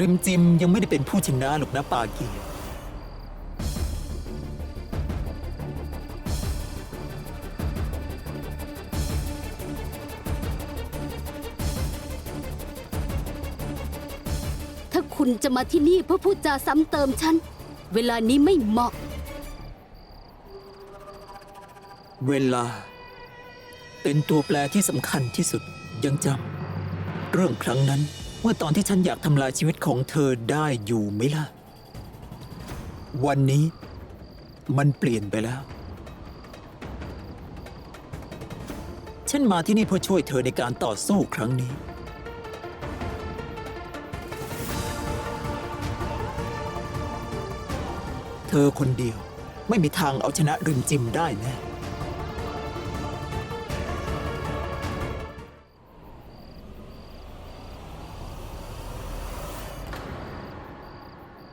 ริมจิมยังไม่ได้เป็นผู้ชนะหรอกนะปากีถ้าคุณจะมาที่นี่เพื่อพูดจาซ้ำเติมฉัน เวลานี้ไม่เหมาะ เวลา เป็นตัวแปรที่สำคัญที่สุดยังจำเรื่องครั้งนั้น ว่าตอนที่ฉันอยากทำลายชีวิตของเธอได้อยู่ไหมล่ะ วันนี้มันเปลี่ยนไปแล้ว ฉันมาที่นี่เพื่อช่วยเธอในการต่อสู้ครั้งนี้ เธอคนเดียวไม่มีทางเอาชนะริมจิมได้แน่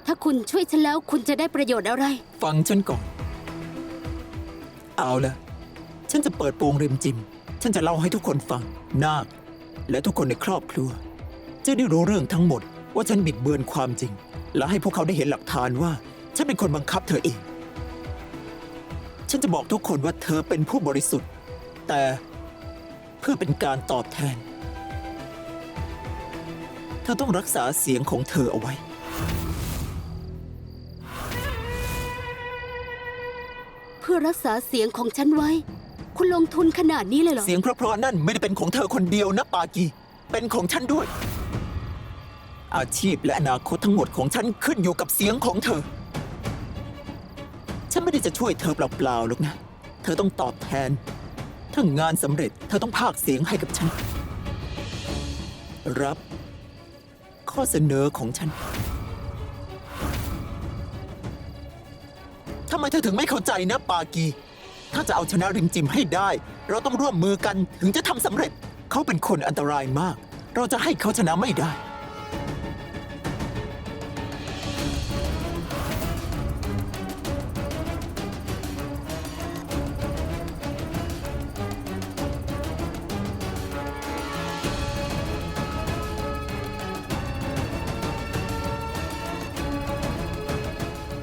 ถ้าคุณช่วยฉันแล้วคุณจะได้ประโยชน์อะไร ฟังฉันก่อน เอาละฉันจะเปิดโปงริมจิม ฉันจะเล่าให้ทุกคนฟัง นาค และทุกคนในครอบครัว จะได้รู้เรื่องทั้งหมด ว่าฉันบิดเบือนความจริง และให้พวกเขาได้เห็นหลักฐานว่า ฉันเป็นคนบังคับเธอเอง ฉันจะบอกทุกคนว่าเธอเป็นผู้บริสุทธิ์ แต่เพื่อเป็นการตอบแทน เธอต้องรักษาเสียงของเธอเอาไว้ พื่อรักษาเสียงของฉันไว้ คุณลงทุนขนาดนี้เลยเหรอ เสียงเพราะๆนั่นไม่ได้เป็นของเธอคนเดียวนะปากี เป็นของฉันด้วย อาชีพและอนาคตทั้งหมดของฉันขึ้นอยู่กับเสียงของเธอ ฉันไม่ได้จะช่วยเธอเปล่าๆหรอกนะ เธอต้องตอบแทน ถ้างานสำเร็จเธอต้องพากย์เสียงให้กับฉัน รับ ข้อเสนอของฉันำไมเธอถึงไม่เข้าใจนะปากี ถ้าจะเอาชนะริมจิมให้ได้ เราต้องร่วมมือกันถึงจะทำสำเร็จ เขาเป็นคนอันตรายมาก เราจะให้เขาชนะไม่ได้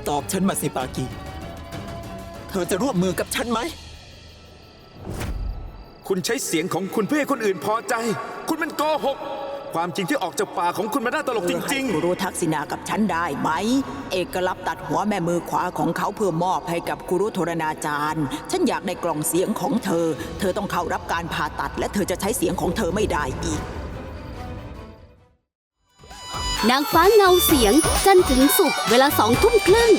ตอบฉันมาสิปากี ธอจะร่วมมือกับฉันไหม คุณใช้เสียงของคุณเพื่อให้คนอื่นพอใจ คุณมันโกหก ความจริงที่ออกจากปากของคุณมันน่าตลกจริงกูรู้ทักษิณากับฉันได้ไหม เอกลับตัดหัวแม่มือขวาของเขาเพื่อมอบให้กับกุรุโทรณาจารย์ ฉันอยากได้กล่องเสียงของเธอ เธอต้องเข้ารับการผ่าตัด และเธอจะใช้เสียงของเธอไม่ได้อีก นางฟ้าเงาเสียง จันทร์ถึงศุกร์เวลาสองทุ่มครึ่ง